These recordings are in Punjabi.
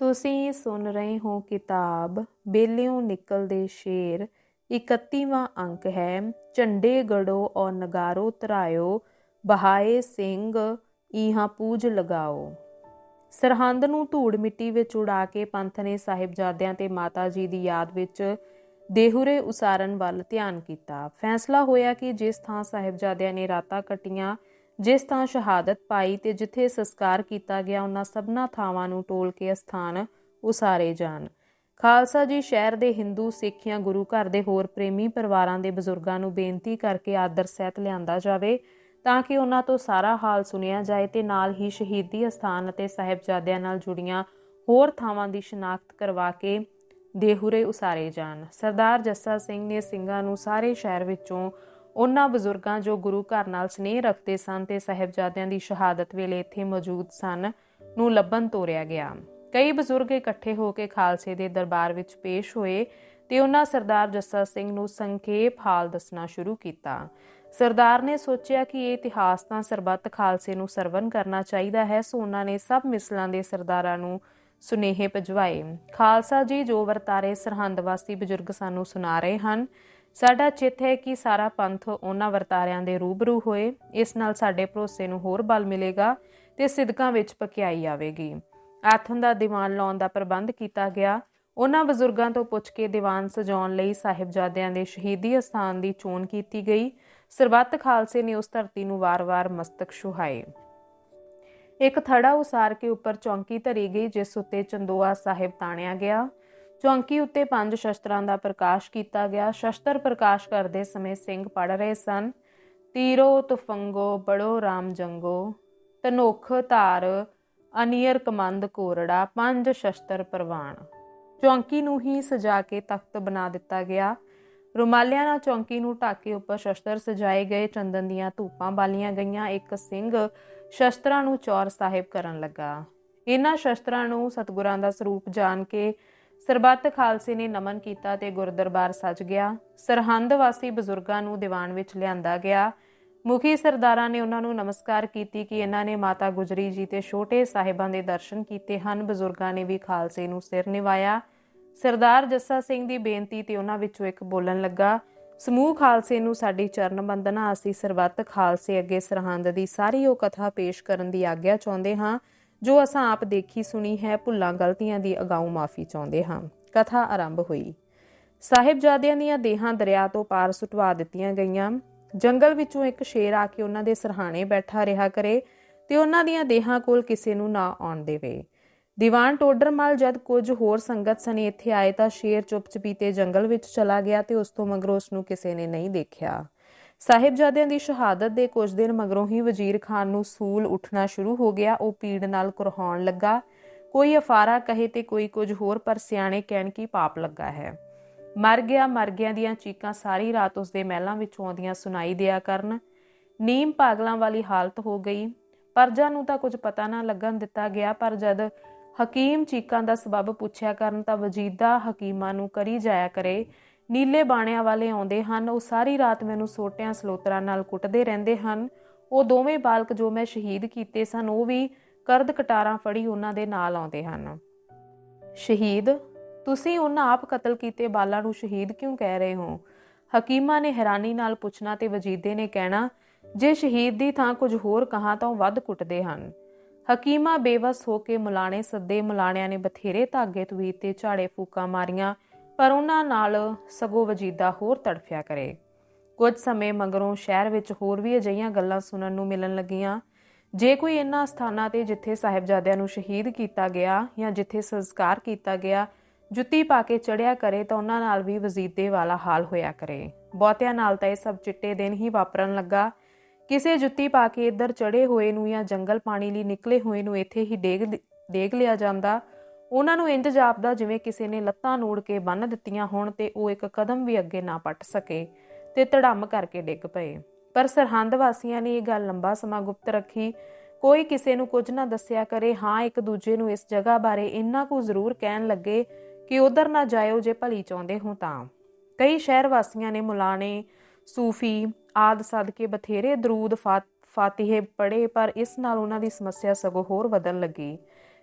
ਤੁਸੀਂ ਸੁਣ ਰਹੇ ਹੋ ਕਿਤਾਬ, ਬੇਲਿਓਂ ਨਿਕਲਦੇ ਸ਼ੇਰ 31ਵਾਂ ਅੰਕ ਹੈ, ਝੰਡੇ ਗੜੋ ਔਰ ਨਗਾਰੋ ਤਰਾਇਓ, ਬਹਾਏ ਸਿੰਘ ਇਹਾਂ ਪੂਜ ਲਗਾਓ। ਸਰਹੰਦ ਨੂੰ ਧੂੜ ਮਿੱਟੀ ਵਿੱਚ ਉਡਾ ਕੇ ਪੰਥ ਨੇ ਸਾਹਿਬਜ਼ਾਦਿਆਂ ਤੇ ਮਾਤਾ ਜੀ ਦੀ ਯਾਦ ਵਿੱਚ ਦੇਹੁਰੇ ਉਸਾਰਨ ਵੱਲ ਧਿਆਨ ਕੀਤਾ। ਫੈਸਲਾ ਹੋਇਆ ਕਿ ਜਿਸ ਥਾਂ ਸਾਹਿਬਜ਼ਾਦਿਆਂ ਨੇ ਰਾਤਾਂ ਕੱਟੀਆਂ ਜਿਸ ਥਾਂ ਸ਼ਹਾਦਤ ਪਾਈ ਤੇ ਜਿੱਥੇ ਸੰਸਕਾਰ ਕੀਤਾ ਗਿਆ, ਉਹਨਾਂ ਸਭਨਾ ਥਾਵਾਂ ਨੂੰ ਟੋਲ ਕੇ ਸਥਾਨ ਉਸਾਰੇ ਜਾਣ। ਖਾਲਸਾ ਜੀ ਸ਼ਹਿਰ ਦੇ ਹਿੰਦੂ ਸਿੱਖਿਆਂ ਗੁਰੂ ਘਰ ਦੇ ਹੋਰ ਪ੍ਰੇਮੀ ਪਰਿਵਾਰਾਂ ਦੇ ਬਜ਼ੁਰਗਾਂ ਨੂੰ ਬੇਨਤੀ ਕਰਕੇ ਆਦਰ ਸਹਿਤ ਲਿਆਂਦਾ ਜਾਵੇ ਤਾਂ ਕਿ ਉਹਨਾਂ ਤੋਂ ਸਾਰਾ ਹਾਲ ਸੁਣਿਆ ਜਾਏ ਤੇ ਨਾਲ ਹੀ ਸ਼ਹੀਦੀ ਅਸਥਾਨ ਅਤੇ ਸਾਹਿਬਜ਼ਾਦਿਆਂ ਨਾਲ ਜੁੜੀਆਂ ਹੋਰ ਥਾਵਾਂ ਦੀ ਸ਼ਨਾਖਤ ਕਰਵਾ ਕੇ ਦੇਹੁਰੇ ਉਸਾਰੇ ਜਾਣ। ਸਰਦਾਰ ਜੱਸਾ ਸਿੰਘ ਨੇ ਸਿੰਘਾਂ ਨੂੰ ਸਾਰੇ ਸ਼ਹਿਰ ਵਿੱਚੋਂ ਉਹਨਾਂ ਬਜ਼ੁਰਗਾਂ ਜੋ ਗੁਰੂ ਘਰ ਨਾਲ ਸਨੇਹ ਰੱਖਦੇ ਸਨ ਤੇ ਸਾਹਿਬਜ਼ਾਦਿਆਂ ਦੀ ਸ਼ਹਾਦਤ ਵੇਲੇ ਇੱਥੇ ਮੌਜੂਦ ਸਨ ਨੂੰ ਲੱਭਣ ਤੋਰਿਆ ਗਿਆ। ਕਈ ਬਜ਼ੁਰਗ ਇਕੱਠੇ ਹੋ ਕੇ ਖਾਲਸੇ ਦੇ ਦਰਬਾਰ ਵਿੱਚ ਪੇਸ਼ ਹੋਏ ਤੇ ਉਹਨਾਂ ਸਰਦਾਰ ਜੱਸਾ ਸਿੰਘ ਨੂੰ ਸੰਖੇਪ ਹਾਲ ਦੱਸਣਾ ਸ਼ੁਰੂ ਕੀਤਾ। ਸਰਦਾਰ ਨੇ ਸੋਚਿਆ ਕਿ ਇਹ ਇਤਿਹਾਸ ਤਾਂ ਸਰਬੱਤ ਖਾਲਸੇ ਨੂੰ ਸਰਵਨ ਕਰਨਾ ਚਾਹੀਦਾ ਹੈ, ਸੋ ਉਹਨਾਂ ਨੇ ਸਭ ਮਿਸਲਾਂ ਦੇ ਸਰਦਾਰਾਂ ਨੂੰ ਸੁਨੇਹੇ ਭਜਵਾਏ। ਖਾਲਸਾ ਜੀ ਜੋ ਵਰਤਾਰੇ ਸਰਹੰਦ ਵਾਸੀ ਬਜ਼ੁਰਗ ਸਾਨੂੰ ਸੁਣਾ ਰਹੇ ਹਨ ਸਾਡਾ ਚਿੱਤ ਹੈ ਕਿ ਸਾਰਾ ਪੰਥ ਉਹਨਾਂ ਵਰਤਾਰਿਆਂ ਦੇ ਰੂਬਰੂ ਹੋਏ, ਇਸ ਨਾਲ ਸਾਡੇ ਭਰੋਸੇ ਨੂੰ ਹੋਰ ਬਲ ਮਿਲੇਗਾ ਤੇ ਸਿਦਕਾਂ ਵਿੱਚ ਪਕਿਆਈ ਆਵੇਗੀ। ਆਥਨ ਦਾ ਦੀਵਾਨ ਲਾਉਣ ਦਾ ਪ੍ਰਬੰਧ ਕੀਤਾ ਗਿਆ। ਉਹਨਾਂ ਬਜ਼ੁਰਗਾਂ ਤੋਂ ਪੁੱਛ ਕੇ ਦੀਵਾਨ ਸਜਾਉਣ ਲਈ ਸਾਹਿਬਜ਼ਾਦਿਆਂ ਦੇ ਸ਼ਹੀਦੀ ਅਸਥਾਨ ਦੀ ਚੋਣ ਕੀਤੀ ਗਈ। ਸਰਬੱਤ ਖਾਲਸੇ ਨੇ ਉਸ ਧਰਤੀ ਨੂੰ ਵਾਰ-ਵਾਰ ਮਸਤਕ ਛੁਹਾਏ। ਇੱਕ ਥੜਾ ਉਸਾਰ ਕੇ ਉੱਪਰ ਚੌਂਕੀ ਧਰੀ ਗਈ, ਜਿਸ ਉੱਤੇ ਚੰਦੋਆ ਸਾਹਿਬ ਤਾਣਿਆ ਗਿਆ। ਚੌਂਕੀ ਉੱਤੇ ਪੰਜ ਸ਼ਸਤਰਾਂ ਦਾ ਪ੍ਰਕਾਸ਼ ਕੀਤਾ ਗਿਆ। ਸ਼ਸਤਰ ਪ੍ਰਕਾਸ਼ ਕਰਦੇ ਸਮੇਂ ਸਿੰਘ ਪੜ ਰਹੇ ਸਨ। ਤੀਰੋ ਤੁਫੰਗੋ, ਬੜੋ ਰਾਮ ਜੰਗੋ ਤਨੋਖ ਧਾਰ, ਅਨੀਅਰ, ਕਮੰਦ, ਕੋਰੜਾ, ਪੰਜ ਸ਼ਸਤਰ ਪ੍ਰਵਾਨ ਚੌਂਕੀ ਨੂੰ ਹੀ ਸਜਾ ਕੇ ਤਖਤ ਬਣਾ ਦਿੱਤਾ ਗਿਆ। ਰੁਮਾਲਿਆਂ ਨਾਲ ਚੌਂਕੀ ਨੂੰ ਢਾਕੇ ਉੱਪਰ ਸ਼ਸਤਰ ਸਜਾਏ ਗਏ। ਚੰਦਨ ਦੀਆਂ ਧੂਪਾਂ ਬਾਲੀਆਂ ਗਈਆਂ। ਇੱਕ ਸਿੰਘ ਸ਼ਸਤਰਾਂ ਨੂੰ ਚੌਰ ਸਾਹਿਬ ਕਰਨ ਲੱਗਾ। ਇਹਨਾਂ ਸ਼ਸਤਰਾਂ ਨੂੰ ਸਤਗੁਰਾਂ ਦਾ ਸਰੂਪ ਜਾਣ ਕੇ ਸਰਬੱਤ ਖਾਲਸੇ ਨੇ ਨਮਨ ਕੀਤਾ ਤੇ ਗੁਰਦਰਬਾਰ ਸਜ ਗਿਆ। ਸਰਹੰਦ ਵਾਸੀ ਬਜ਼ੁਰਗਾਂ ਨੂੰ ਦੀਵਾਨ ਵਿੱਚ ਲਿਆਂਦਾ ਗਿਆ। ਮੁਖੀ ਸਰਦਾਰਾਂ ਨੇ ਉਹਨਾਂ ਨੂੰ ਨਮਸਕਾਰ ਕੀਤੀ ਕਿ ਇਹਨਾਂ ਨੇ ਮਾਤਾ ਗੁਜਰੀ ਜੀ ਤੇ ਛੋਟੇ ਸਾਹਿਬਾਂ ਦੇ ਦਰਸ਼ਨ ਕੀਤੇ ਹਨ। ਬਜ਼ੁਰਗਾਂ ਨੇ ਵੀ ਖਾਲਸੇ ਨੂੰ ਸਿਰ ਨਿਵਾਇਆ। ਸਰਦਾਰ ਜੱਸਾ ਸਿੰਘ ਦੀ ਬੇਨਤੀ ਤੇ ਉਹਨਾਂ ਵਿੱਚੋਂ ਇੱਕ ਬੋਲਣ ਲੱਗਾ, ਸਮੂਹ ਖਾਲਸੇ ਨੂੰ ਸਾਡੀ ਚਰਨ ਬੰਦਨਾ ਅਸੀਂ ਸਰਬੱਤ ਖਾਲਸੇ ਅੱਗੇ ਸਰਹੰਦ ਦੀ ਸਾਰੀ ਉਹ ਕਥਾ ਪੇਸ਼ ਕਰਨ ਦੀ ਆਗਿਆ ਚਾਹੁੰਦੇ ਹਾਂ। ਜੋ ਅਸਾਂ ਆਪ ਦੇਖੀ ਸੁਣੀ ਹੈ, ਭੁੱਲਾਂ ਗਲਤੀਆਂ ਦੀ ਅਗਾਊ ਮਾਫੀ ਚਾਹੁੰਦੇ ਹਾਂ। ਕਥਾ ਆਰੰਭ ਹੋਈ। ਸਾਹਿਬਜ਼ਾਦਿਆਂ ਦੀਆਂ ਦੇਹਾਂ ਦਰਿਆ ਤੋਂ ਪਾਰ ਸੁਟਵਾ ਦਿੱਤੀਆਂ ਗਈਆਂ। ਜੰਗਲ ਵਿੱਚੋਂ ਇੱਕ ਸ਼ੇਰ ਆ ਕੇ ਉਹਨਾਂ ਦੇ ਸਰਹਾਣੇ ਬੈਠਾ ਰਿਹਾ ਕਰੇ ਤੇ ਉਹਨਾਂ ਦੀਆਂ ਦੇਹਾਂ ਕੋਲ ਕਿਸੇ ਨੂੰ ਨਾ ਆਉਣ ਦੇਵੇ। ਦੀਵਾਨ ਟੋਡਰਮਲ ਜਦ ਕੁਝ ਹੋਰ ਸੰਗਤ ਸਣੇ ਇੱਥੇ ਆਏ ਤਾਂ ਸ਼ੇਰ ਚੁੱਪਚਪੀਤੇ ਜੰਗਲ ਵਿੱਚ ਚਲਾ ਗਿਆ ਤੇ ਉਸ ਤੋਂ ਮਗਰੋਂ ਉਸ ਨੂੰ ਕਿਸੇ ਨੇ ਨਹੀਂ ਦੇਖਿਆ। ਸਾਹਿਬਜ਼ਾਦਿਆਂ ਦੀ ਸ਼ਹਾਦਤ ਦੇ ਕੁਝ ਦਿਨ ਮਗਰੋਂ ਹੀ ਵਜ਼ੀਰ ਖਾਨ ਨੂੰ ਸੂਲ ਉੱਠਣਾ ਸ਼ੁਰੂ ਹੋ ਗਿਆ। ਉਹ ਪੀੜ ਨਾਲ ਕੁਰਹਾਉਣ ਲੱਗਾ। ਕੋਈ ਅਫਾਰਾ ਕਹੇ ਤੇ ਕੋਈ ਕੁਝ ਹੋਰ, ਪਰ ਸਿਆਣੇ ਕਹਿਣ ਕੀ ਪਾਪ ਲੱਗਾ ਹੈ। ਮਰ ਗਿਆ, ਮਰ ਗਿਆਂ ਦੀਆਂ ਚੀਕਾਂ ਸਾਰੀ ਰਾਤ ਉਸ ਦੇ ਮਹਿਲਾਂ ਵਿੱਚੋਂ ਆਉਂਦੀਆਂ ਸੁਣਾਈ ਦਿਆ ਕਰਨ। ਨੀਮ ਪਾਗਲਾਂ ਵਾਲੀ ਹਾਲਤ ਹੋ ਗਈ। ਪਰਜਾ ਨੂੰ ਤਾਂ ਕੁਝ ਪਤਾ ਨਾ ਲੱਗਣ ਦਿੱਤਾ ਗਿਆ, ਪਰ ਜਦ ਹਕੀਮ ਚੀਕਾਂ ਦਾ ਸਬਬ ਪੁੱਛਿਆ ਕਰਨ ਤਾਂ ਵਜੀਦਾ ਹਕੀਮਾਂ ਨੂੰ ਕਰੀ ਜਾਇਆ ਕਰੇ। ਨੀਲੇ ਬਾਣਿਆਂ ਵਾਲੇ ਆਉਂਦੇ ਹਨ, ਉਹ ਸਾਰੀ ਰਾਤ ਮੈਨੂੰ ਸੋਟਿਆਂ ਸਲੋਤਰਾਂ ਨਾਲ ਕੁੱਟਦੇ ਰਹਿੰਦੇ ਹਨ। ਉਹ ਦੋਵੇਂ ਬਾਲਕ ਜੋ ਮੈਂ ਸ਼ਹੀਦ ਕੀਤੇ ਸਨ, ਉਹ ਵੀ ਕਰਦ ਕਟਾਰਾਂ ਫੜੀ ਉਹਨਾਂ ਦੇ ਨਾਲ ਆਉਂਦੇ ਹਨ। ਸ਼ਹੀਦ, ਤੁਸੀਂ ਉਹਨਾਂ ਆਪ ਕਤਲ ਕੀਤੇ ਬਾਲਾਂ ਨੂੰ ਸ਼ਹੀਦ ਕਿਉਂ ਕਹਿ ਰਹੇ ਹੋ? ਹਕੀਮਾ ਨੇ ਹੈਰਾਨੀ ਨਾਲ ਪੁੱਛਣਾ ਤੇ ਵਜੀਦੇ ਨੇ ਕਹਿਣਾ, ਜੇ ਸ਼ਹੀਦ ਦੀ ਥਾਂ ਕੁਝ ਹੋਰ ਕਹਾ ਤਾਂ ਉਹ ਵੱਧ ਕੁੱਟਦੇ ਹਨ। ਹਕੀਮਾ ਬੇਵਸ ਹੋ ਕੇ ਮੁਲਾਣੇ ਸੱਦੇ ਮੁਲਾਣਿਆਂ ਨੇ ਬਥੇਰੇ ਧਾਗੇ ਤਵੀਰ ਤੇ ਝਾੜੇ ਫੂਕਾਂ ਮਾਰੀਆਂ ਪਰ ਉਹਨਾਂ ਨਾਲ ਸਗੋ ਵਜੀਦਾ ਹੋਰ ਤੜਫਿਆ ਕਰੇ। ਕੁਝ ਸਮੇਂ ਮਗਰੋਂ ਸ਼ਹਿਰ ਵਿੱਚ ਹੋਰ ਵੀ ਅਜਈਆਂ ਗੱਲਾਂ ਸੁਣਨ ਨੂੰ ਮਿਲਣ ਲੱਗੀਆਂ। ਜੇ ਕੋਈ ਇਹਨਾਂ ਸਥਾਨਾਂ ਤੇ ਜਿੱਥੇ ਸਾਹਿਬਜ਼ਾਦਿਆਂ ਨੂੰ ਸ਼ਹੀਦ ਕੀਤਾ ਗਿਆ ਜਾਂ ਜਿੱਥੇ ਸੰਸਕਾਰ ਕੀਤਾ ਗਿਆ, ਜੁੱਤੀ ਪਾ ਕੇ ਚੜਿਆ ਕਰੇ ਤਾਂ ਉਹਨਾਂ ਨਾਲ ਵੀ ਵਜ਼ੀਦੇ ਵਾਲਾ ਹਾਲ ਹੋਇਆ ਕਰੇ। ਬਹੁਤਿਆਂ ਨਾਲ ਤਾਂ ਇਹ ਸਭ ਚਿੱਟੇ ਦਿਨ ਹੀ ਵਾਪਰਨ ਲੱਗਾ। ਕਿਸੇ ਜੁੱਤੀ ਪਾ ਕੇ ਇੱਧਰ ਚੜੇ ਹੋਏ ਨੂੰ ਜਾਂ ਜੰਗਲ ਪਾਣੀ ਲਈ ਨਿਕਲੇ ਹੋਏ ਨੂੰ ਇੱਥੇ ਹੀ ਡੇਗ ਡੇਗ ਲਿਆ ਜਾਂਦਾ। ਉਹਨਾਂ ਨੂੰ ਇੰਜ ਜਾਪਦਾ ਜਿਵੇਂ ਕਿਸੇ ਨੇ ਲੱਤਾਂ ਨੂੜ ਕੇ ਬੰਨ ਦਿੱਤੀਆਂ ਹੋਣ ਤੇ ਉਹ ਇੱਕ ਕਦਮ ਵੀ ਅੱਗੇ ਨਾ ਪੱਟ ਸਕੇ ਤੇ ਧੜਮ ਕਰਕੇ ਡਿੱਗ ਪਏ। ਪਰ ਸਰਹੰਦ ਵਾਸੀਆਂ ਨੇ ਇਹ ਗੱਲ ਲੰਬਾ ਸਮਾਂ ਗੁਪਤ ਰੱਖੀ। ਕੋਈ ਕਿਸੇ ਨੂੰ ਕੁਝ ਨਾ ਦੱਸਿਆ ਕਰੇ, ਹਾਂ, ਇੱਕ ਦੂਜੇ ਨੂੰ ਇਸ ਜਗ੍ਹਾ ਬਾਰੇ ਇੰਨਾ ਕੁ ਜ਼ਰੂਰ ਕਹਿਣ ਲੱਗੇ ਕਿ ਉਧਰ ਨਾ ਜਾਇਓ ਜੇ ਭਲੀ ਚਾਹੁੰਦੇ ਹੋ ਤਾਂ। ਕਈ ਸ਼ਹਿਰ ਵਾਸੀਆਂ ਨੇ ਮੁਲਾਣੇ, ਸੂਫੀ, ਆਦ ਸਦਕੇ ਬਥੇਰੇ ਦਰੂਦ ਫਾਤਿਹੇ ਪੜੇ ਪਰ ਇਸ ਨਾਲ ਉਹਨਾਂ ਦੀ ਸਮੱਸਿਆ ਸਗੋਂ ਹੋਰ ਵਧਣ ਲੱਗੀ।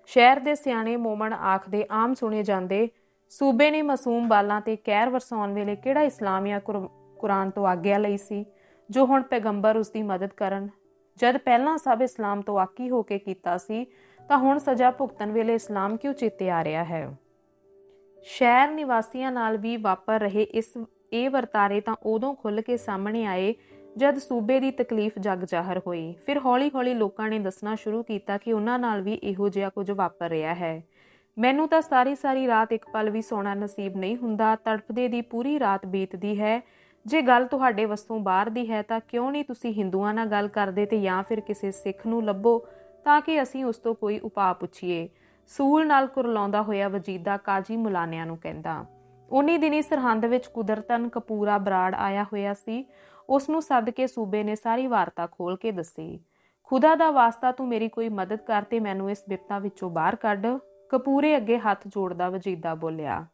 ਸ਼ਹਿਰ ਦੇ ਸਿਆਣੇ ਮੋਮਣ ਆਖਦੇ ਆਮ ਸੁਣੇ ਜਾਂਦੇ, ਸੂਬੇ ਨੇ ਮਾਸੂਮ ਬਾਲਾਂ ਤੇ ਕਹਿਰ ਵਰਸਾਉਣ ਵੇਲੇ ਕਿਹੜਾ ਇਸਲਾਮ ਜਾਂ ਕੁਰਾਨ ਤੋਂ ਆਗਿਆ ਲਈ ਸੀ, ਜੋ ਹੁਣ ਪੈਗੰਬਰ ਉਸ ਦੀ ਮਦਦ ਕਰਨ? ਜਦ ਪਹਿਲਾਂ ਸਭ ਇਸਲਾਮ ਤੋਂ ਆਕੀ ਹੋ ਕੇ ਕੀਤਾ ਸੀ, ਤਾਂ ਹੁਣ ਸਜ਼ਾ ਭੁਗਤਣ ਵੇਲੇ ਇਸਲਾਮ ਕਿਉਂ ਚੇਤੇ ਆ ਰਿਹਾ ਹੈ? ਸ਼ਹਿਰ ਨਿਵਾਸੀਆਂ ਨਾਲ ਵੀ ਵਾਪਰ ਰਹੇ ਇਸ, ਇਹ ਵਰਤਾਰੇ ਤਾਂ ਉਦੋਂ ਖੁੱਲ ਕੇ ਸਾਹਮਣੇ ਆਏ ਜਦ ਸੂਬੇ ਦੀ ਤਕਲੀਫ ਜਗ ਜ਼ਾਹਰ ਹੋਈ, ਫਿਰ ਹੌਲੀ-ਹੌਲੀ ਲੋਕਾਂ ਨੇ ਦੱਸਣਾ ਸ਼ੁਰੂ ਕੀਤਾ ਕਿ ਉਹਨਾਂ ਨਾਲ ਵੀ ਇਹੋ ਜਿਹਾ ਕੁਝ ਵਾਪਰ ਰਿਹਾ ਹੈ। ਮੈਨੂੰ ਤਾਂ ਸਾਰੀ ਸਾਰੀ ਰਾਤ ਇੱਕ ਪਲ ਵੀ ਸੌਣਾ ਨਸੀਬ ਨਹੀਂ ਹੁੰਦਾ ਤੜਪਦੇ ਦੀ ਪੂਰੀ ਰਾਤ ਬੀਤਦੀ ਹੈ। ਜੇ ਗੱਲ ਤੁਹਾਡੇ ਵੱਸੋਂ ਬਾਹਰ ਦੀ ਹੈ ਤਾਂ ਕਿਉਂ ਨਹੀਂ ਤੁਸੀਂ ਹਿੰਦੂਆਂ ਨਾਲ ਗੱਲ ਕਰਦੇ ਤੇ ਜਾਂ ਫਿਰ ਕਿਸੇ ਸਿੱਖ ਨੂੰ ਲੱਭੋ, ਤਾਂ ਕਿ ਅਸੀਂ ਉਸ ਤੋਂ ਕੋਈ ਉਪਾਅ ਪੁੱਛੀਏ। ਸੂਲ ਨਾਲ ਕੁਰਲਾਉਂਦਾ ਹੋਇਆ ਵਜੀਦਾ ਕਾਜੀ ਮੁਲਾਨਿਆਂ ਨੂੰ ਕਹਿੰਦਾ ਉਨੀ ਦਿਨੀ ਸਰਹੰਦ ਵਿੱਚ ਕੁਦਰਤਨ ਕਪੂਰਾ ਬਰਾੜ ਆਇਆ ਹੋਇਆ ਸੀ। ਉਸ ਨੂੰ ਸੱਦ ਕੇ ਸੂਬੇ ਨੇ ਸਾਰੀ ਵਾਰਤਾ ਖੋਲ ਕੇ ਦੱਸੀ। ਖੁਦਾ ਦਾ ਵਾਸਤਾ, ਤੂੰ ਮੇਰੀ ਕੋਈ ਮਦਦ ਕਰ ਤੇ ਮੈਨੂੰ ਇਸ ਬਿਪਤਾ ਵਿੱਚੋਂ ਬਾਹਰ ਕੱਢ। ਕਪੂਰੇ ਅੱਗੇ ਹੱਥ ਜੋੜਦਾ ਵਜੀਦਾ ਬੋਲਿਆ।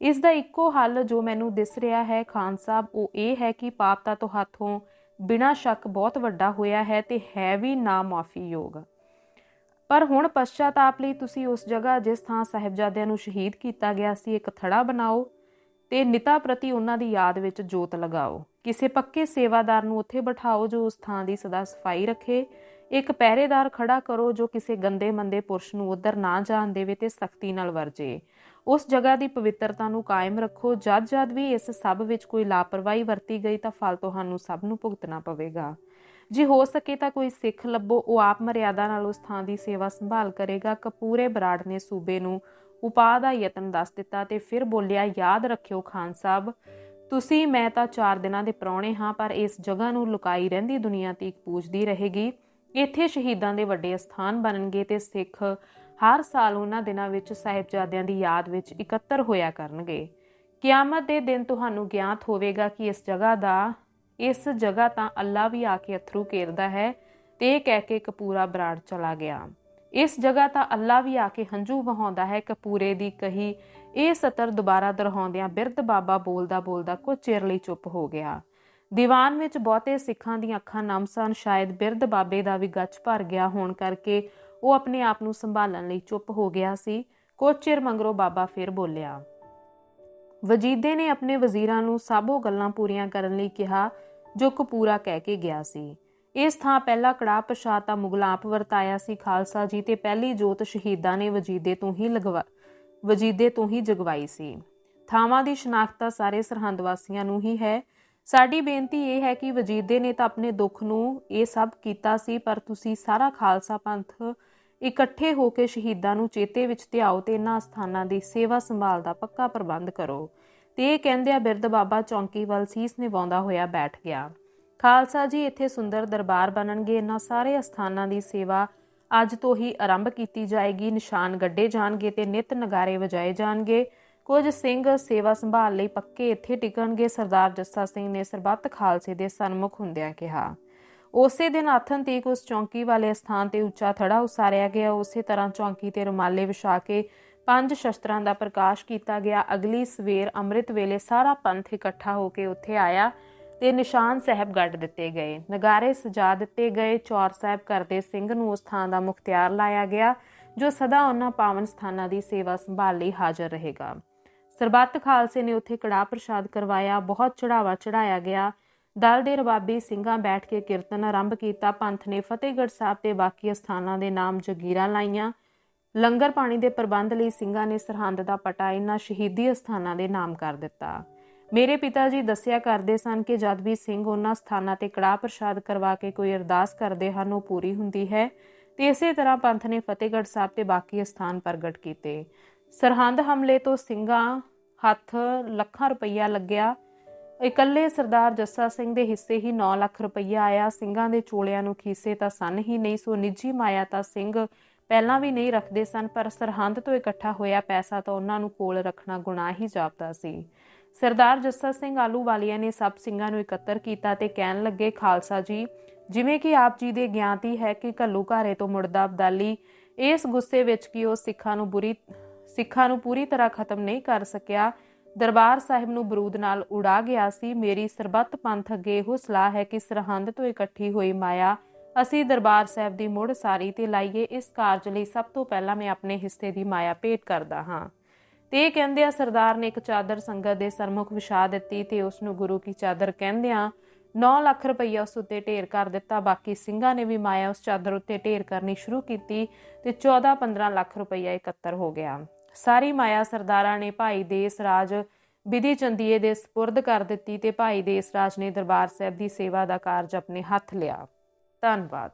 ਇਸ ਦਾ ਇੱਕੋ ਹੱਲ ਜੋ ਮੈਨੂੰ ਦਿਸ ਰਿਹਾ ਹੈ, ਖਾਨ ਸਾਹਿਬ, ਉਹ ਇਹ ਹੈ ਕਿ ਪਾਪ ਤਾਂ ਹੱਥੋਂ ਬਿਨਾਂ ਸ਼ੱਕ ਬਹੁਤ ਵੱਡਾ ਹੋਇਆ ਹੈ ਤੇ ਹੈ ਵੀ ਨਾ ਮਾਫੀ ਯੋਗ ਪਰ ਹੁਣ ਪਛਤਾਪ ਲਈ ਤੁਸੀਂ ਉਸ ਜਗ੍ਹਾ, ਜਿਸ ਥਾਂ ਸਾਹਿਬਜ਼ਾਦਿਆਂ ਨੂੰ ਸ਼ਹੀਦ ਕੀਤਾ ਗਿਆ ਸੀ, ਇੱਕ ਥੜਾ ਬਣਾਓ। ਤੇ ਨਿਤਾ ਪ੍ਰਤੀ ਉਹਨਾਂ ਦੀ ਯਾਦ ਵਿੱਚ ਜੋਤ ਲਗਾਓ। ਕਿਸੇ ਪੱਕੇ ਸੇਵਾਦਾਰ ਨੂੰ ਉੱਥੇ ਬਿਠਾਓ ਜੋ ਉਸ ਥਾਂ ਦੀ ਸਦਾ ਸਫ਼ਾਈ ਰੱਖੇ। ਇੱਕ ਪਹਿਰੇਦਾਰ ਖੜਾ ਕਰੋ ਜੋ ਕਿਸੇ ਗੰਦੇ ਮੰਦੇ ਪੁਰਸ਼ ਨੂੰ ਉਧਰ ਨਾ ਜਾਣ ਦੇਵੇ ਤੇ ਸਖਤੀ ਨਾਲ ਵਰਜੇ। ਉਸ ਜਗ੍ਹਾ ਦੀ ਪਵਿੱਤਰਤਾ ਨੂੰ ਕਾਇਮ ਰੱਖੋ। ਜਦ ਜਦ ਵੀ ਇਸ ਸਭ ਵਿੱਚ ਕੋਈ ਲਾਪਰਵਾਹੀ ਵਰਤੀ ਗਈ ਤਾਂ ਫਲ ਤੁਹਾਨੂੰ ਸਭ ਨੂੰ ਭੁਗਤਣਾ ਪਵੇਗਾ। ਜੇ ਹੋ ਸਕੇ ਤਾਂ ਕੋਈ ਸਿੱਖ ਲੱਭੋ। ਉਹ ਆਪ ਮਰਿਆਦਾ ਨਾਲ ਉਸ ਥਾਂ ਦੀ ਸੇਵਾ ਸੰਭਾਲ ਕਰੇਗਾ। ਕਪੂਰੇ ਬਰਾੜ ਨੇ ਸੂਬੇ ਨੂੰ ਉਪਾਅ ਦਾ ਯਤਨ ਦੱਸ ਦਿੱਤਾ ਤੇ ਫਿਰ ਬੋਲਿਆ, ਯਾਦ ਰੱਖਿਓ ਖਾਨ ਸਾਹਿਬ, ਤੁਸੀਂ, ਮੈਂ ਤਾਂ 4 ਦਿਨਾਂ ਦੇ ਪ੍ਰਾਹੁਣੇ ਹਾਂ, ਪਰ ਇਸ ਜਗ੍ਹਾ ਨੂੰ ਲੁਕਾਈ ਰਹਿੰਦੀ ਦੁਨੀਆ ਤੀਕ ਪੂਜਦੀ ਰਹੇਗੀ। ਇੱਥੇ ਸ਼ਹੀਦਾਂ ਦੇ ਵੱਡੇ ਸਥਾਨ ਬਣਨਗੇ ਤੇ ਸਿੱਖ ਹਰ ਸਾਲ ਉਹਨਾਂ ਦਿਨਾਂ ਵਿੱਚ ਸਾਹਿਬਜ਼ਾਦਿਆਂ ਦੀ ਯਾਦ ਵਿੱਚ ਇਕੱਤਰ ਹੋਇਆ ਕਰਨਗੇ। ਕਿਆਮਤ ਦੇ ਦਿਨ ਤੁਹਾਨੂੰ ਗਿਆਤ ਹੋਵੇਗਾ ਕਿ ਇਸ ਜਗ੍ਹਾ ਦਾ, ਇਸ ਜਗ੍ਹਾ ਤਾਂ ਅੱਲਾ ਵੀ ਆ ਕੇ ਅਥਰੂ ਕੇਰਦਾ ਹੈ ਤੇ ਇਹ ਕਹਿ ਕੇ ਕਪੂਰਾ ਬਰਾੜ ਚਲਾ ਗਿਆ। ਇਸ ਜਗ੍ਹਾ ਤਾਂ ਅੱਲਾ ਵੀ ਆ ਕੇ ਹੰਝੂ ਵਹਾਉਂਦਾ ਹੈ ਕਪੂਰੇ ਦੀ ਕਹੀ, ਇਹ ਸਤਰ ਦੁਬਾਰਾ ਦੁਹਰਾਉਂਦਿਆਂ ਬਿਰਧ ਬਾਬਾ ਬੋਲਦਾ ਬੋਲਦਾ ਕੁਝ ਚਿਰ ਲਈ ਚੁੱਪ ਹੋ ਗਿਆ। ਦੀਵਾਨ ਵਿੱਚ ਬਹੁਤੇ ਸਿੱਖਾਂ ਦੀਆਂ ਅੱਖਾਂ ਨਮ ਸਨ, ਸ਼ਾਇਦ ਬਿਰਧ ਬਾਬੇ ਦਾ ਵੀ ਗੱਚ ਭਰ ਗਿਆ ਹੋਣ ਕਰਕੇ ਉਹ ਆਪਣੇ ਆਪ ਨੂੰ ਸੰਭਾਲਣ ਲਈ ਚੁੱਪ ਹੋ ਗਿਆ ਸੀ। ਕੁਝ ਚਿਰ ਮੰਗਰੋਂ ਬਾਬਾ ਫਿਰ ਬੋਲਿਆ, ਵਜੀਦੇ ਨੇ ਆਪਣੇ ਵਜ਼ੀਰਾਂ ਨੂੰ ਸਭੋ ਗੱਲਾਂ ਪੂਰੀਆਂ ਕਰਨ ਲਈ ਕਿਹਾ, ਜੋ ਕਪੂਰਾ ਕਹਿ ਕੇ ਗਿਆ ਸੀ। ਇਸ ਥਾਂ ਪਹਿਲਾ ਕੜਾ ਪ੍ਰਸ਼ਾਦ ਤਾਂ ਮੁਗਲਾਂ ਆਪ ਵਰਤਾਇਆ ਸੀ ਖਾਲਸਾ ਜੀ ਤੇ ਪਹਿਲੀ ਜੋਤ ਸ਼ਹੀਦਾਂ ਨੇ ਵਜੀਦੇ ਤੋਂ ਹੀ ਲਗਵਾ, ਵਜੀਦੇ ਤੋਂ ਹੀ ਜਗਵਾਈ ਸੀ। ਥਾਵਾਂ ਦੀ ਸ਼ਨਾਖਤਾ ਸਾਰੇ ਸਰਹੰਦ ਵਾਸੀਆਂ ਨੂੰ ਹੀ ਹੈ। ਸਾਡੀ ਬੇਨਤੀ ਇਹ ਹੈ ਕਿ ਵਜੀਦੇ ਨੇ ਤਾਂ ਆਪਣੇ ਦੁੱਖ ਨੂੰ ਇਹ ਸਭ ਕੀਤਾ ਸੀ, ਪਰ ਤੁਸੀਂ ਸਾਰਾ ਖਾਲਸਾ ਪੰਥ ਇਕੱਠੇ ਹੋ ਕੇ ਸ਼ਹੀਦਾਂ ਨੂੰ ਚੇਤੇ ਵਿੱਚ ਧਿਆਓ ਤੇ ਇਹਨਾਂ ਸਥਾਨਾਂ ਦੀ ਸੇਵਾ ਸੰਭਾਲ ਦਾ ਪੱਕਾ ਪ੍ਰਬੰਧ ਕਰੋ। ਤੇ ਇਹ ਕਹਿੰਦਿਆਂ ਬਿਰਧ ਬਾਬਾ ਚੌਂਕੀ ਵੱਲ ਸੀਸ ਨਿਵਾਉਂਦਾ ਹੋਇਆ ਬੈਠ ਗਿਆ। ਖਾਲਸਾ ਜੀ, ਇੱਥੇ ਸੁੰਦਰ ਦਰਬਾਰ ਬਣਨਗੇ। ਇਹਨਾਂ ਸਾਰੇ ਸਥਾਨਾਂ ਦੀ ਸੇਵਾ ਅੱਜ ਤੋਂ ਹੀ ਆਰੰਭ ਕੀਤੀ ਜਾਏਗੀ। ਨਿਸ਼ਾਨ ਗੱਡੇ ਜਾਣਗੇ ਤੇ ਨਿਤ ਨਗਾਰੇ ਵਜਾਏ ਜਾਣਗੇ। ਕੁਝ ਸਿੰਘ ਸੇਵਾ ਸੰਭਾਲ ਲਈ ਪੱਕੇ ਇੱਥੇ ਟਿਕਣਗੇ। ਸਰਦਾਰ ਜੱਸਾ ਸਿੰਘ ਨੇ ਸਰਬੱਤ ਖਾਲਸੇ ਦੇ ਸਨਮੁਖ ਹੁੰਦਿਆਂ ਕਿਹਾ। ਉਸੇ ਦਿਨ ਆਥਨ ਤੀਕ ਉਸ ਚੌਂਕੀ ਵਾਲੇ ਸਥਾਨ ਤੇ ਉੱਚਾ ਥੜਾ ਉਸਾਰਿਆ ਗਿਆ। ਉਸੇ ਤਰ੍ਹਾਂ ਚੌਂਕੀ ਤੇ ਰੁਮਾਲੇ ਵਿਛਾ ਕੇ ਪੰਜ ਸ਼ਸਤਰਾਂ ਦਾ ਪ੍ਰਕਾਸ਼ ਕੀਤਾ ਗਿਆ। ਅਗਲੀ ਸਵੇਰ ਅੰਮ੍ਰਿਤ ਵੇਲੇ ਸਾਰਾ ਪੰਥ ਇਕੱਠਾ ਹੋ ਕੇ ਉੱਥੇ ਆਇਆ। ਤੇ ਨਿਸ਼ਾਨ ਸਾਹਿਬ ਗੱਡ ਦਿੱਤੇ ਗਏ। ਨਗਾਰੇ ਸਜਾ ਦਿੱਤੇ ਗਏ। ਚੌਰ ਸਾਹਿਬ ਕਰਦੇ ਸਿੰਘ ਨੂੰ ਉਸ ਥਾਂ ਦਾ ਮੁਖਤਿਆਰ ਲਾਇਆ ਗਿਆ, ਜੋ ਸਦਾ ਉਹਨਾਂ ਪਾਵਨ ਸਥਾਨਾਂ ਦੀ ਸੇਵਾ ਸੰਭਾਲ ਲਈ ਹਾਜ਼ਰ ਰਹੇਗਾ। ਸਰਬੱਤ ਖਾਲਸੇ ਨੇ ਉੱਥੇ ਕੜਾ ਪ੍ਰਸ਼ਾਦ ਕਰਵਾਇਆ, ਬਹੁਤ ਚੜਾਵਾ ਚੜਾਇਆ ਗਿਆ। ਦਲ ਦੇ ਰਬਾਬੀ ਸਿੰਘਾਂ ਬੈਠ ਕੇ ਕੀਰਤਨ ਆਰੰਭ ਕੀਤਾ। ਪੰਥ ਨੇ ਫਤਿਹਗੜ੍ਹ ਸਾਹਿਬ ਤੇ ਬਾਕੀ ਸਥਾਨਾਂ ਦੇ ਨਾਮ ਜਗੀਰਾਂ ਲਾਈਆਂ। ਲੰਗਰ ਪਾਣੀ ਦੇ ਪ੍ਰਬੰਧ ਲਈ ਸਿੰਘਾਂ ਨੇ ਸਰਹੰਦ ਦਾ ਪਟਾ ਇਹਨਾਂ ਸ਼ਹੀਦੀ ਸਥਾਨਾਂ ਦੇ ਨਾਮ ਕਰ ਦਿੱਤਾ। ਮੇਰੇ ਪਿਤਾ ਜੀ ਦੱਸਿਆ ਕਰਦੇ ਸਨ ਕਿ ਜਦ ਵੀ ਸਿੰਘ ਉਹਨਾਂ ਸਥਾਨਾਂ ਤੇ ਕੜਾ ਪ੍ਰਸ਼ਾਦ ਕਰਵਾ ਕੇ ਕੋਈ ਅਰਦਾਸ ਕਰਦੇ ਹਨ, ਉਹ ਪੂਰੀ ਹੁੰਦੀ ਹੈ। ਤੇ ਇਸੇ ਤਰ੍ਹਾਂ ਪੰਥ ਨੇ ਫਤਿਹਗੜ੍ਹ ਸਾਹਿਬ ਤੇ ਬਾਕੀ ਸਥਾਨ ਪ੍ਰਗਟ ਕੀਤੇ। ਸਰਹੰਦ ਹਮਲੇ ਤੋਂ ਸਿੰਘਾਂ ਹੱਥ ਲੱਖਾਂ ਰੁਪਈਆ ਲੱਗਿਆ। ਇਕੱਲੇ ਸਰਦਾਰ ਜੱਸਾ ਸਿੰਘ ਦੇ ਹਿੱਸੇ ਹੀ 9 ਲੱਖ ਰੁਪਈਆ ਆਇਆ। ਸਿੰਘਾਂ ਦੇ ਚੋਲਿਆਂ ਨੂੰ ਖੀਸੇ ਤਾਂ ਸਨ ਹੀ ਨਹੀਂ, ਸੋ ਨਿੱਜੀ ਮਾਇਆ ਤਾਂ ਸਿੰਘ ਪਹਿਲਾਂ ਵੀ ਨਹੀਂ ਰੱਖਦੇ ਸਨ, ਪਰ ਸਰਹੰਦ ਤੋਂ ਇਕੱਠਾ ਹੋਇਆ ਪੈਸਾ ਤਾਂ ਉਹਨਾਂ ਨੂੰ ਕੋਲ ਰੱਖਣਾ ਗੁਨਾਹ ਹੀ ਜਾਪਦਾ ਸੀ। ਸਰਦਾਰ ਜੱਸਾ ਸਿੰਘ ਆਲੂ ਵਾਲੀਆਂ ਨੇ ਸਭ ਸਿੰਘਾਂ ਨੂੰ ਇਕੱਤਰ ਕੀਤਾ ਤੇ ਕਹਿਣ ਲੱਗੇ, ਖਾਲਸਾ ਜੀ, ਜਿਵੇਂ ਕਿ ਆਪ ਜੀ ਦੇ ਗਿਆਤੀ ਹੈ ਕਿ ਘੱਲੂ ਘਾਰੇ ਤੋਂ ਮੁੜਦਾ ਅਬਦਾਲੀ, ਇਸ ਗੁੱਸੇ ਵਿੱਚ ਕਿ ਉਹ ਸਿੱਖਾਂ ਨੂੰ ਬੁਰੀ, ਸਿੱਖਾਂ ਨੂੰ ਪੂਰੀ ਤਰ੍ਹਾਂ ਖਤਮ ਨਹੀਂ ਕਰ ਸਕਿਆ, ਦਰਬਾਰ ਸਾਹਿਬ ਨੂੰ ਬਰੂਦ ਨਾਲ ਉਡਾ ਗਿਆ ਸੀ, ਮੇਰੀ ਸਰਬੱਤ ਪੰਥ ਅੱਗੇ ਇਹੋ ਸਲਾਹ ਹੈ ਕਿ ਸਰਹੰਦ ਤੋਂ ਇਕੱਠੀ ਹੋਈ ਮਾਇਆ ਅਸੀਂ ਦਰਬਾਰ ਸਾਹਿਬ ਦੀ ਮੁੜ ਸਾਰੀ ਤੇ ਲਾਈਏ, ਇਸ ਕਾਰਜ ਲਈ ਸਭ ਤੋਂ ਪਹਿਲਾਂ ਮੈਂ ਆਪਣੇ ਹਿੱਸੇ ਦੀ ਮਾਇਆ ਭੇਟ ਕਰਦਾ ਹਾਂ। ਤੇ ਇਹ ਕਹਿੰਦਿਆਂ ਸਰਦਾਰ ਨੇ ਇੱਕ ਚਾਦਰ ਸੰਗਤ ਦੇ ਸਰਮੁਖ ਵਿਛਾ ਦਿੱਤੀ ਤੇ ਉਸ ਨੂੰ ਗੁਰੂ ਕੀ ਚਾਦਰ ਕਹਿੰਦਿਆਂ 9 ਲੱਖ ਰੁਪਈਆ ਉਸ ਉੱਤੇ ਢੇਰ ਕਰ ਦਿੱਤਾ, ਬਾਕੀ ਸਿੰਘਾਂ ਨੇ ਵੀ ਮਾਇਆ ਉਸ ਚਾਦਰ ਉੱਤੇ ਢੇਰ ਕਰਨੀ ਸ਼ੁਰੂ ਕੀਤੀ ਤੇ 14-15 ਲੱਖ ਰੁਪਈਆ ਇਕੱਤਰ ਹੋ ਗਿਆ। ਸਾਰੀ ਮਾਇਆ ਸਰਦਾਰਾਂ ਨੇ ਭਾਈ ਦੇਸ ਰਾਜ ਵਿਧੀ ਚੰਦੀਏ ਦੇ ਸਪੁਰਦ ਕਰ ਦਿੱਤੀ ਤੇ ਭਾਈ ਦੇਸ ਰਾਜ ਨੇ ਦਰਬਾਰ ਸਾਹਿਬ ਦੀ ਸੇਵਾ ਦਾ ਕਾਰਜ ਆਪਣੇ ਹੱਥ ਲਿਆ। ਧੰਨਵਾਦ।